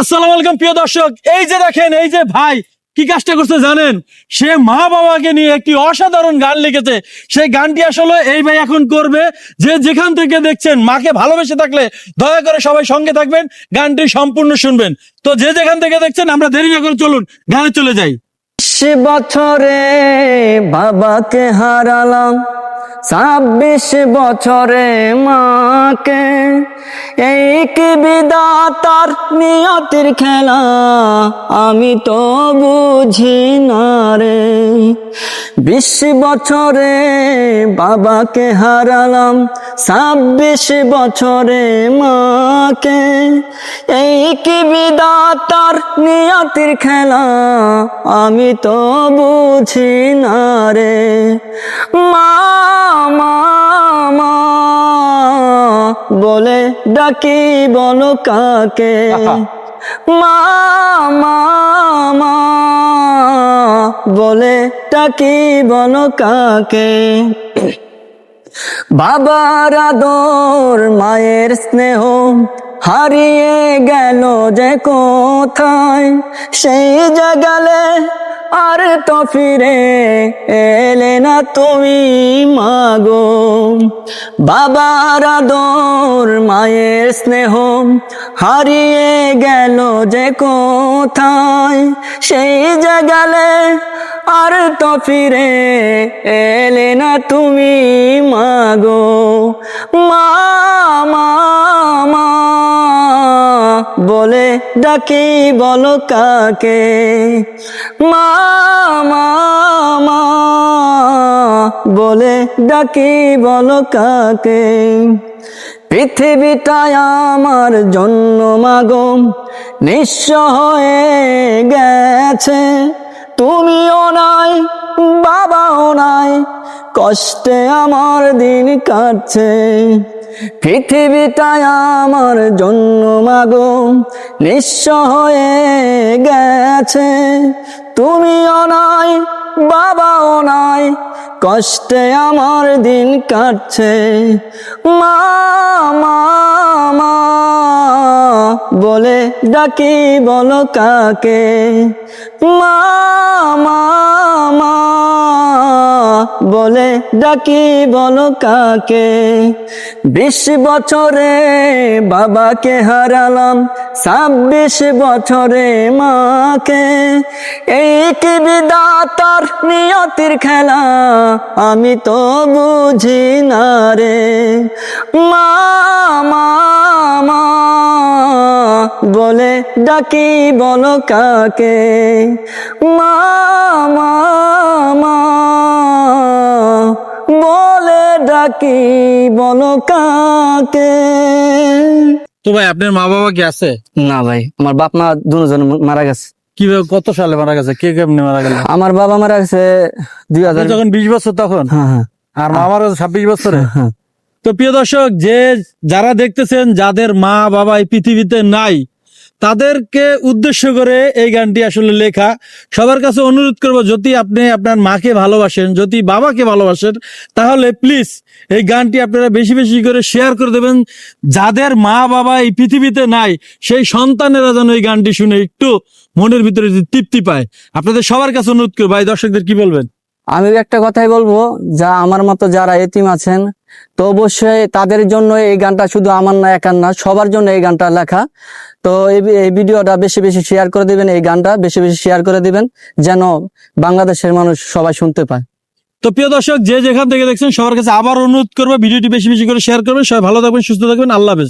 আসসালামু আলাইকুম, প্রিয় দর্শক। এই যে দেখেন, এই যে ভাই কি কাজটা করছে জানেন? সে মা বাবাকে নিয়ে একটি অসাধারণ গান লিখেছে। সেই গানটি আসলে এই ভাই এখন করবে। যে যেখান থেকে দেখছেন, মাকে ভালোবেসে থাকলে দয়া করে সবাই সঙ্গে থাকবেন, গানটি সম্পূর্ণ শুনবেন। তো যে যেখান থেকে দেখছেন, আমরা দেরি না করে চলুন, গানে চলে যাই। সে বছরে বাবাকে হারালাম। ছাব্বিশ বছরে মাকে এক বিদাতার নিয়তির খেলা আমি তো বুঝি না রে। বিশ বছরে বাবাকে হারালাম ছাব্বিশ বছরে মাকে। এই কি বিদাতার নিয়তির খেলা আমি তো বুঝি না রে। মা বলে ডাকি বলো কাকে? মা মা মা বলে টাকি বল কাকে? বাবার আদর মায়ের স্নেহ হারিয়ে গেল যে কোথায়? সেই জাগালে আর তো ফিরে এলে না তুমি মাগো। বাবার আদর, মায়ের স্নেহ হারিয়ে গেল যে কোথায়, সেই জাগালে আর তো ফিরে এলে না তুমি মাগো। মা বলে ডাকি, বলো কাকে? মা বলে ডাকি, বলো কাকে? পৃথিবীটায় আমার জন্য মাগো, নিঃস্ব হয়ে গেছে। তুমিও নাই, বাবাও নাই, কষ্টে আমার দিন কাটছে। পৃথিবীটায় আমার জন্য মাগো নিঃস্ব হয়ে গেছে। তুমিও নাই, বাবাও নাই, কষ্টে আমার দিন কাটছে। মা মা বলে ডাকি, বলো কাকে? মা মা বলে ডাকি বলো কাকে? বিশ বছরে বাবাকে হারালাম, ছাব্বিশ বছরে মাকে। এই কি বিদাতার নিয়তির খেলা, আমি তো বুঝি না রে। মা বলে ডাকি বলো কাকে? মা বলে ডাকি বলো কাকে? তো ভাই আপনার মা বাবা কি আছে? না ভাই আমার বাপ মা দুজন মারা গেছে। কীভাবে কত সালে মারা গেছে? কে কেমনি মারা গেল? আমার বাবা মারা গেছে দুই হাজার যখন বিশ বছর তখন? হ্যাঁ হ্যাঁ। আর মা মারা ছাব্বিশ বছরে? হ্যাঁ। তো প্রিয় দর্শক যে যারা দেখতেছেন যাদের মা বাবা এই পৃথিবীতে নাই তাদেরকে উদ্দেশ্য করে এই গানটি আসলে লেখা। সবার কাছে অনুরোধ করব, যদি আপনি আপনার মাকে ভালোবাসেন, যদি বাবাকে ভালোবাসেন, তাহলে প্লিজ এই গানটি আপনারা বেশি বেশি করে শেয়ার করে দেবেন। যাদের মা বাবা এই পৃথিবীতে নাই, সেই সন্তানেরা যেন এই গানটি শুনে একটু মনের ভিতরে তৃপ্তি পায়। আপনাদের সবার কাছে অনুরোধ করব, ভাই দর্শকদের কি বলবেন? আমি একটা কথাই বলব, যা আমার মতো যারা এতিম আছেন, তো অবশ্যই তাদের জন্য এই গানটা শুধু আমার না, একার না, সবার জন্য এই গানটা লেখা। তো এই ভিডিওটা বেশি বেশি শেয়ার করে দিবেন, এই গানটা বেশি বেশি শেয়ার করে দিবেন, যেন বাংলাদেশের মানুষ সবাই শুনতে পায়। তো প্রিয় দর্শক, যে যেখান থেকে দেখছেন, সবার কাছে আবার অনুরোধ করব, ভিডিওটি বেশি বেশি করে শেয়ার করবেন। সবাই ভালো থাকবেন, সুস্থ থাকবেন, আল্লাহ হাফেজ।